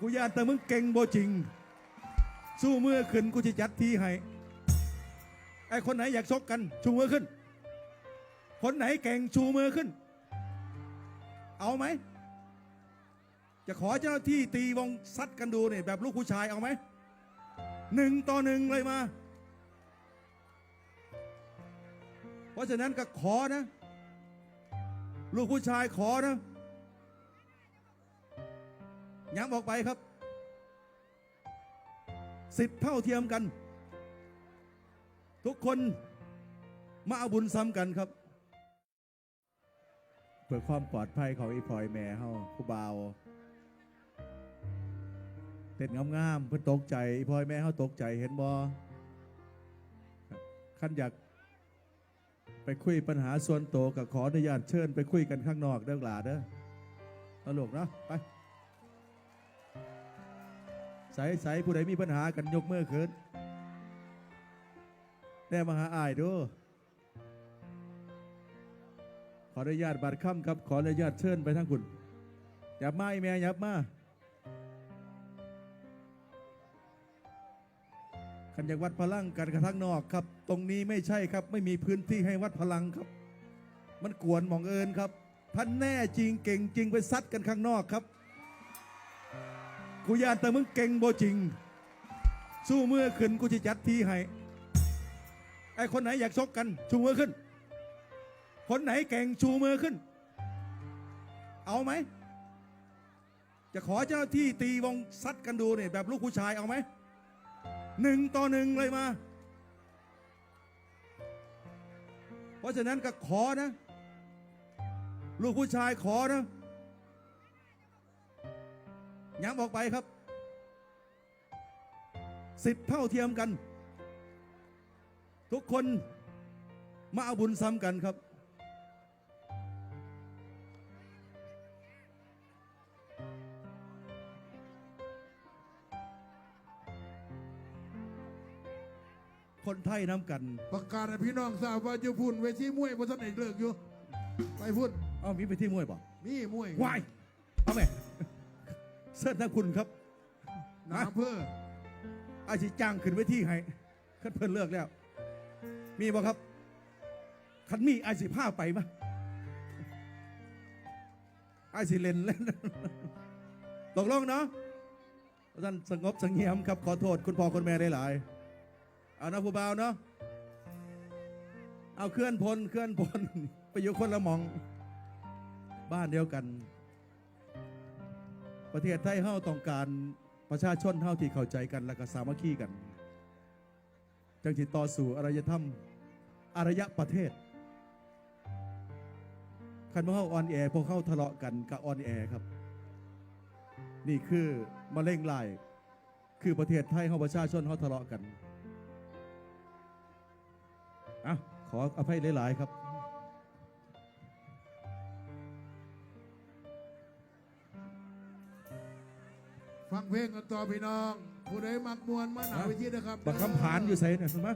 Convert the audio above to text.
กูยานแต่มึงเก่งบ่จริง สู้มือขึ้นกูจะจัดทีให้ไอ้คนไหนอยากชกกัน ชูมือขึ้น คนไหนเก่งชูมือขึ้น เอาไหม จะขอเจ้าหน้าที่ตีวงซัดกันดูเนี่ยแบบลูกผู้ชายเอาไหมหนึ่งต่อหนึ่งเลยมา เพราะฉะนั้นก็ขอนะ ลูกผู้ชายขอนะ ย้ำออกไปครับ สิทธิ์เท่าเทียมกัน ทุกคนมาเอาบุญซ้ำกันครับ เพื่อความปลอดภัยของอีพลอยแม่เฮาผู้บ่าวเต้นงามๆเพื่อตกใจอีพลอยแม่เฮาตกใจเห็นบ่ขั้นอยากไปคุยปัญหาส่วนตัวกับขออนุญาตเชิญ ไปคุยกันข้างนอกเด้อหลาเด้อตลกเนาะไป ใส่ใส่ผู้ใดมีปัญหากันยกมือขึ้นแน่มาหาอายดูขออนุญาตบัตรค่ำครับ ขออนุญาตเชิญไปทั้งคุณยับมาไอแม่ยับมาขันอยากวัดพลังกันกระทั่งนอกครับ ตรงนี้ไม่ใช่ครับ ไม่มีพื้นที่ให้วัดพลังครับ มันกวนมองเอิญครับท่านแน่จริงเก่งจริงไปซัดกันข้างนอกครับ กูยานแต่มึงเก่งบ่จริง สู้มือขึ้นกูจะจัดทีให้ ไอ้คนไหนอยากชกกัน ชูมือขึ้น คนไหนเก่งชูมือขึ้น เอาไหม จะขอเจ้าที่ตีวงซัดกันดูเนี่ยแบบลูกผู้ชายเอาไหม หนึ่งต่อหนึ่งเลยมา เพราะฉะนั้นก็ขอนะ ลูกผู้ชายขอนะ ย้ำออกไปครับ สิทธิ์เท่าเทียมกัน ทุกคนมาเอาบุญซ้ำกันครับ คนไทยน้ำกัน ประกาศให้พี่น้องทราบว่าอยู่พุ่นเวทีมวยบนท่านเอกเลิกอยู่ ไปพุ่น เอ้ามีไปที่มวยบ่มีมวย วาย เอาแม่ เสิร์ชนะคุณครับหนาอำเภออาชีจ้างขึ้นเวทีให้คันเพิ่นเลือกแล้ว มีบ่ครับคันมีอาชีผ้าไปมะอาชีเล่นเล่นตกลงเนาะท่านสงบสงเงียมครับ ขอโทษคุณพ่อคุณแม่ได้หลายเอานะผู้บ่าวเนาะเอาเคลื่อนพลเคลื่อนพลไปอยู่คนละหมอง บ้านเดียวกัน ประเทศไทยเฮาต้องการประชาชนเฮาที่เข้าใจกันและก็สามัคคีกัน จังสิต่อสู่อารยธรรมอารยประเทศคันพวกเขาออนแอพวกเขาทะเลาะกันกับออนแอครับ นี่คือมะเร็งลาย คือประเทศไทยเฮาประชาชนเฮาทะเลาะกันอะขออภัยหลาย ๆ ครับ ฟังเพลงกันต่อพี่น้อง ผู้ใดมักมวนมาหนาวิธีนะครับบักคำผานอยู่ใส่เนี่ยเห็นไหม